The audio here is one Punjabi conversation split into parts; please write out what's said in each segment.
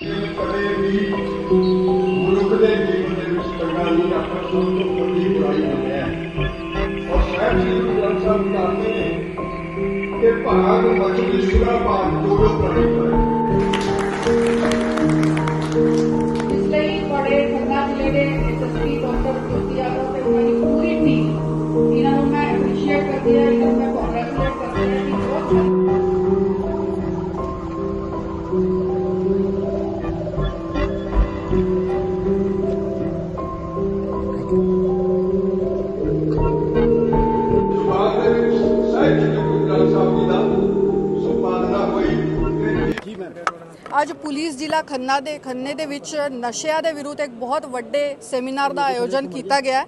ਕਦੇ ਵੀ ਮਨੁੱਖ ਦੇ ਜੀਵਨ ਦੇ ਵਿੱਚ ਚੰਗਾ ਨਹੀਂ ਆਪਣਾ ਸਭ ਤੋਂ ਵੱਡੀ ਬੁਰਾਈ ਮੰਨਿਆ ਹੈ। ਔਰ ਸਾਹਿਬ ਜੀ ਗੁਰੂ ਗ੍ਰੰਥ ਸਾਹਿਬ ਕਹਿੰਦੇ ਨੇ ਕਿ ਭਾਗ ਮਛਲੀ ਸੁਰਾ ਪਾਰ ਜੋੜੋ ਪ੍ਰਾਣੀ ਕਰੇ ਇਸ ਲਈ ਬੜੇ ਖੰਨਾ ਜ਼ਿਲ੍ਹੇ ਦੇ ਐਸਐਸਪੀ ਡਾਕਟਰ ਅੱਜ ਪੁਲਿਸ ਜ਼ਿਲ੍ਹਾ ਖੰਨਾ ਦੇ ਖੰਨੇ ਦੇ ਵਿੱਚ ਨਸ਼ਿਆਂ ਦੇ ਵਿਰੁੱਧ ਇੱਕ ਬਹੁਤ ਵੱਡੇ ਸੈਮੀਨਾਰ ਦਾ ਆਯੋਜਨ ਕੀਤਾ ਗਿਆ ਹੈ।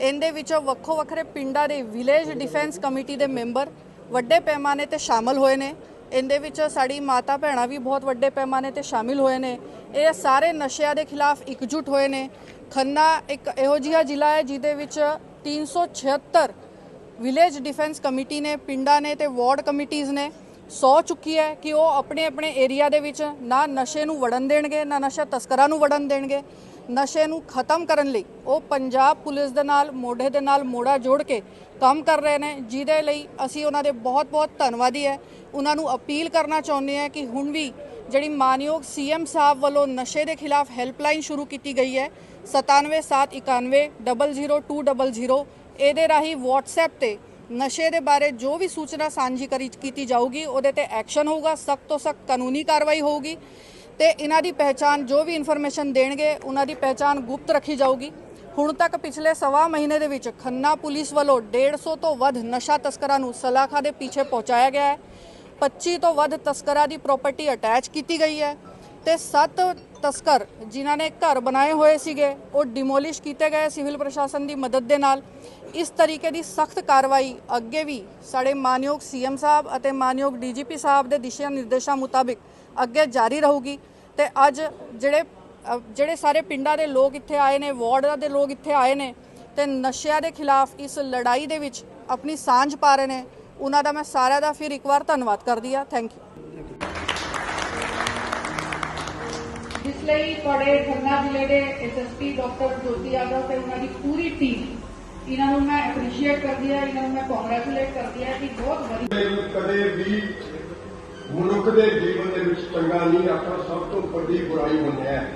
ਇਹਦੇ ਵਿੱਚ ਵੱਖੋ ਵੱਖਰੇ ਪਿੰਡਾਂ ਦੇ ਵਿਲੇਜ ਡਿਫੈਂਸ ਕਮੇਟੀ ਦੇ ਮੈਂਬਰ ਵੱਡੇ ਪੈਮਾਨੇ ਤੇ ਸ਼ਾਮਲ ਹੋਏ ਨੇ। ਇਹਦੇ ਵਿੱਚ ਸਾਡੀ ਮਾਤਾ ਭੈਣਾਂ ਵੀ ਬਹੁਤ ਵੱਡੇ ਪੈਮਾਨੇ ਤੇ ਸ਼ਾਮਿਲ ਹੋਏ ਨੇ। ਇਹ ਸਾਰੇ ਨਸ਼ਿਆਂ ਦੇ ਖਿਲਾਫ ਇਕਜੁੱਟ ਹੋਏ ਨੇ। ਖੰਨਾ ਇੱਕ ਇਹੋ ਜਿਹਾ ਜ਼ਿਲ੍ਹਾ ਹੈ ਜਿਹਦੇ ਵਿੱਚ 376 ਵਿਲੇਜ ਡਿਫੈਂਸ ਕਮੇਟੀ ਨੇ, ਪਿੰਡਾਂ ਨੇ ਤੇ ਵਾਰਡ ਕਮੇਟੀਆਂ ਨੇ। ਸੌ ਚੁੱਕੀ ਹੈ ਕਿ ਉਹ ਆਪਣੇ ਆਪਣੇ ਏਰੀਆ ਦੇ ਵਿੱਚ ਨਾ ਨਸ਼ੇ ਨੂੰ ਵੜਨ ਦੇਣਗੇ, ਨਾ ਨਸ਼ਾ ਤਸਕਰਾਂ ਨੂੰ ਵੜਨ ਦੇਣਗੇ। ਨਸ਼ੇ ਨੂੰ ਖਤਮ ਕਰਨ ਲਈ ਉਹ ਪੰਜਾਬ ਪੁਲਿਸ ਦੇ ਨਾਲ, ਮੋਢੇ ਦੇ ਨਾਲ ਮੋੜਾ ਜੋੜ ਕੇ ਕੰਮ ਕਰ ਰਹੇ ਨੇ, ਜਿਹਦੇ ਲਈ ਅਸੀਂ ਉਹਨਾਂ ਦੇ ਬਹੁਤ-ਬਹੁਤ ਧੰਨਵਾਦੀ ਹੈ। ਉਹਨਾਂ ਨੂੰ ਅਪੀਲ ਕਰਨਾ ਚਾਹੁੰਦੇ ਹਾਂ ਕਿ ਹੁਣ ਵੀ ਜਿਹੜੀ ਮਾਨਯੋਗ ਸੀਐਮ ਸਾਹਿਬ ਵੱਲੋਂ ਨਸ਼ੇ ਦੇ ਖਿਲਾਫ ਹੈਲਪਲਾਈਨ ਸ਼ੁਰੂ ਕੀਤੀ ਗਈ ਹੈ 9771900200 ਇਹਦੇ ਰਾਹੀਂ WhatsApp ਤੇ ਨਸ਼ੇ ਦੇ ਬਾਰੇ ਜੋ ਵੀ ਸੂਚਨਾ ਸਾਂਝੀ ਕਰੀ ਕੀਤੀ ਜਾਊਗੀ, ਉਹਦੇ ਤੇ ਐਕਸ਼ਨ ਹੋਊਗਾ, ਸਖਤ ਤੋਂ ਸਖਤ ਕਾਨੂੰਨੀ ਕਾਰਵਾਈ ਹੋਊਗੀ ਤੇ ਇਹਨਾਂ ਦੀ ਪਹਿਚਾਨ ਜੋ ਵੀ ਇਨਫੋਰਮੇਸ਼ਨ ਦੇਣਗੇ, ਉਹਨਾਂ ਦੀ ਪਹਿਚਾਨ ਗੁਪਤ ਰੱਖੀ ਜਾਊਗੀ। ਹੁਣ ਤੱਕ ਪਿਛਲੇ ਸਵਾ ਮਹੀਨੇ ਦੇ ਵਿੱਚ ਖੰਨਾ ਪੁਲਿਸ ਵੱਲੋਂ 150 ਤੋਂ ਵੱਧ ਨਸ਼ਾ ਤਸਕਰਾਂ ਨੂੰ ਸਲਾਖਾ ਦੇ ਪਿੱਛੇ ਪਹੁੰਚਾਇਆ ਗਿਆ ਹੈ। 25 ਤੋਂ ਵੱਧ ਤਸਕਰਾਂ ਦੀ ਪ੍ਰਾਪਰਟੀ ਅਟੈਚ ਕੀਤੀ ਗਈ ਹੈ ਤੇ 7 ਤਸਕਰ ਜਿਨ੍ਹਾਂ ਨੇ ਘਰ ਬਣਾਏ ਹੋਏ ਸੀਗੇ, ਉਹ ਡਿਮੋਲਿਸ਼ ਕੀਤੇ ਗਏ ਸਿਵਲ ਪ੍ਰਸ਼ਾਸਨ ਦੀ ਮਦਦ ਦੇ ਨਾਲ। ਇਸ ਤਰੀਕੇ ਦੀ ਸਖਤ ਕਾਰਵਾਈ ਅੱਗੇ ਵੀ ਸਾਡੇ ਮਾਨਯੋਗ ਸੀਐਮ ਸਾਹਿਬ ਅਤੇ ਮਾਨਯੋਗ ਡੀਜੀਪੀ ਸਾਹਿਬ ਦੇ ਦਿਸ਼ਾ ਨਿਰਦੇਸ਼ਾਂ ਮੁਤਾਬਿਕ ਅੱਗੇ ਜਾਰੀ ਰਹੂਗੀ ਤੇ ਅੱਜ ਜਿਹੜੇ ਜਿਹੜੇ ਸਾਰੇ ਪਿੰਡਾਂ ਦੇ ਲੋਕ ਇੱਥੇ ਆਏ ਨੇ, ਵਾਰਡਾਂ ਦੇ ਲੋਕ ਇੱਥੇ ਆਏ ਨੇ ਤੇ ਨਸ਼ਿਆਂ ਦੇ ਖਿਲਾਫ ਇਸ ਲੜਾਈ ਦੇ ਵਿੱਚ ਆਪਣੀ ਸਾਂਝ ਪਾ ਰਹੇ ਨੇ, ਉਹਨਾਂ ਦਾ ਮੈਂ ਸਾਰਿਆਂ ਦਾ ਫਿਰ ਇੱਕ ਵਾਰ ਧੰਨਵਾਦ ਕਰਦੀ ਆ ਥੈਂਕ ਯੂ ਇਸ ਲਈ ਬੜੇ ਖੰਨਾ ਜ਼ਿਲ੍ਹੇ ਦੇ ਐਸਐਸਪੀ ਡਾਕਟਰ ਜੋਤੀ ਯਾਦਵ ਤੇ ਉਹਨਾਂ ਦੀ ਪੂਰੀ ਟੀਮ ਇਹਨਾਂ ਨੂੰ ਮੈਂ ਐਪਰੀਸ਼ੀਏਟ ਕਰਦੀ ਹਾਂ, ਇਹਨਾਂ ਨੂੰ ਮੈਂ ਕੰਗ੍ਰੈਚੁਲੇਟ ਕਰਦੀ ਹਾਂ ਕਿ ਬਹੁਤ ਵਧੀਆ ਕਦੇ ਵੀ ਮਨੁੱਖ ਦੇ ਜੀਵਨ ਦੇ ਵਿੱਚ ਚੰਗਾ ਨਹੀਂ ਆਪਣਾ ਸਭ ਤੋਂ ਵੱਡੀ ਬੁਰਾਈ ਮੰਨਿਆ ਹੈ।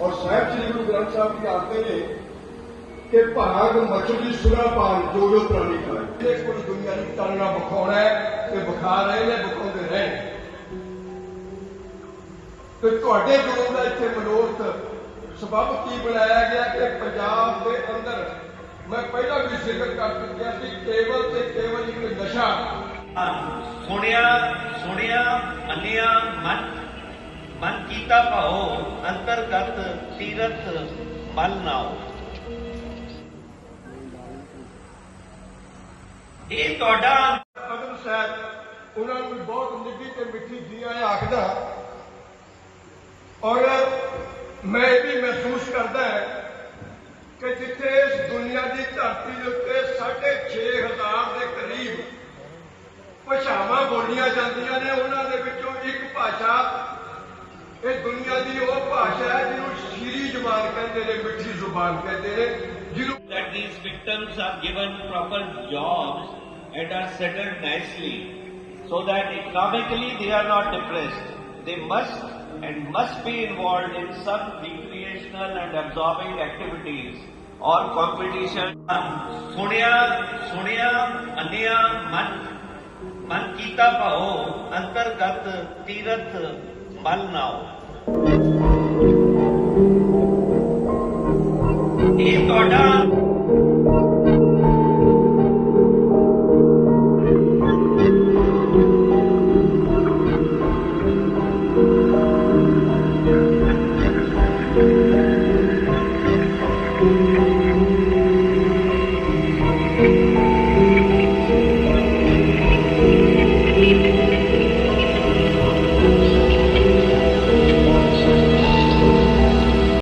ਔਰ ਸਾਹਿਬ ਜੀ ਗੁਰੂ ਗ੍ਰੰਥ ਸਾਹਿਬ ਜੀ ਆਖਦੇ ਨੇ ਕਿ ਭਾਗ ਮਛਲੀ ਸੁਰਾ ਪਾਰ ਜੋੜੋ ਪ੍ਰਾਣੀ ਕਰੇ ਇਹ ਕੋਈ ਦੁਨੀਆ ਦੀ ਤਾਲਣਾ ਵਿਖਾਉਣਾ ਹੈ ਤੇ ਵਿਖਾ ਰਹੇ ਨੇ ਵਿਖਾਉਂਦੇ ਰਹੇ ਤੇ ਤੁਹਾਡੇ ਗੁਰੂ ਦਾ ਇੱਥੇ ਮਨੋਰਥ ਸਬਬ ਕੀ ਬਣਾਇਆ ਗਿਆ ਕਿ ਪੰਜਾਬ ਦੇ ਅੰਦਰ ਮੈਂ ਪਹਿਲਾਂ ਵੀ ਜ਼ਿਕਰ ਕਰ ਚੁੱਕਿਆ ਸੀ ਕੇਵਲ ਤੇ ਕੇਵਲ ਇੱਕ ਨਸ਼ਾ ਸੁਣਿਆ ਸੁਣਿਆ ਮੰਨਿਆ ਮਨ ਮਨ ਕੀਤਾ ਭਾਉ ਅੰਤਰਗਤ ਤੀਰਥ ਮਲ ਨਾਉ ਇਹ ਤੁਹਾਡਾ ਅਗਮ ਸਾਹਿਬ ਉਹਨਾਂ ਨੂੰ ਵੀ ਬਹੁਤ ਨਿੱਘੀ ਤੇ ਮਿੱਠੀ ਜੀ ਆਏ ਆਖਦਾ ਔਰ ਮੈਂ ਇਹ ਵੀ ਮਹਿਸੂਸ ਕਰਦਾ ਹੈ ਕਿ ਜਿੱਥੇ ਇਸ ਦੁਨੀਆ ਦੀ ਧਰਤੀ ਦੇ ਉੱਤੇ 6.5000 ਦੇ ਕਰੀਬ ਭਾਸ਼ਾਵਾਂ ਬੋਲੀਆਂ ਜਾਂਦੀਆਂ ਨੇ ਉਹਨਾਂ ਦੇ ਵਿੱਚੋਂ ਇੱਕ ਭਾਸ਼ਾ ਇਹ ਦੁਨੀਆ ਦੀ ਉਹ ਭਾਸ਼ਾ ਹੈ ਜਿਹਨੂੰ ਸ਼ੀਰੀ ਜ਼ੁਬਾਨ ਕਹਿੰਦੇ ਨੇ ਮਿੱਠੀ ਜ਼ੁਬਾਨ ਕਹਿੰਦੇ ਨੇ ਜਿਹਨੂੰ that these victims are given proper jobs and are settled nicely so that economically they are not depressed. They must and must be involved in some recreational and absorbing activities or competition. ਸੁਣਿਆ ਸੁਣਿਆ ਮੰਨਿਆ ਮਨ ਮਨ ਕੀਤਾ ਭਾਉ ਅੰਤਰਗਤ ਤੀਰਥ ਮਲ ਨਾਉ ਇਹ ਤੁਹਾਡਾ